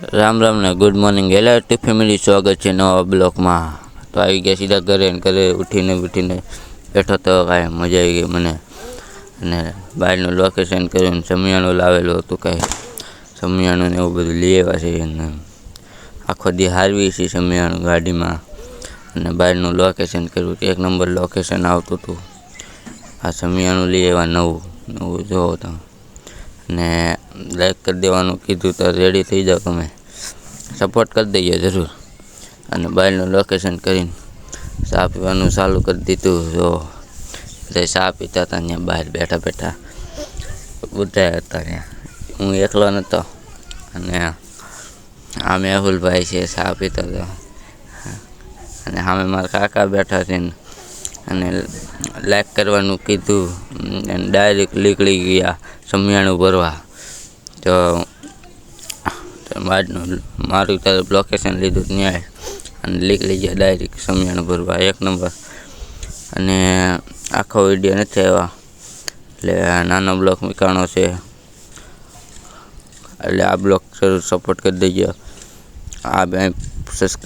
રામ રામ ને good morning એલા to family સ્વાગત છે નવા બ્લોકમાં. તો આવી ગયા સીધા ઘરે ઘરે ઉઠીને ઉઠીને બેઠો તો કાંઈ મજા આવી ગઈ મને. અને બહારનું લોકેશન કર્યું સમિયાણું લાવેલું હતું કાંઈ. સમિયાણું ને એવું બધું લઈ આવ્યા છે અને આખો દી હારવી છે સમિયાણું ગાડીમાં. અને બહારનું લોકેશન કર્યું એક નંબર લોકેશન આવતું હતું. આ સમિયાણું લઈ આવ્યા નવું. નવું જોવો તમે. ને લાઈક કરી દેવાનું. કીધું તો રેડી થઈ જાઓ તમે. સપોર્ટ કરી દઈએ જરૂર. અને બહારનું લોકેશન કરીને ચા પીવાનું ચાલુ કરી દીધું. જો એટલે ચા પીતા હતા ત્યાં બહાર બેઠા બેઠા. બધા હતા ત્યાં હું એકલો નહોતો અને આ મેહુલભાઈ છે, ચા પીતો હતો. અને સામે મારા કાકા બેઠા છે ને. અને લાઈક કરવાનું કીધું અને ડાયરેક્ટ નીકળી ગયા સમિયાણું ભરવા. તો બાદનું મારું તરફ લોકેશન લીધું ત્યાં અને નીકળી ગયા ડાયરેક્ટ સમિયાણું ભરવા, એક નંબર. અને આખો વીડિયો નથી આવ્યા. એટલે નાનો બ્લોક મૂકાણો છે. એટલે આ બ્લોક જરૂર સપોર્ટ કરી દેજો. આ બે સબસ્ક્રાઈબ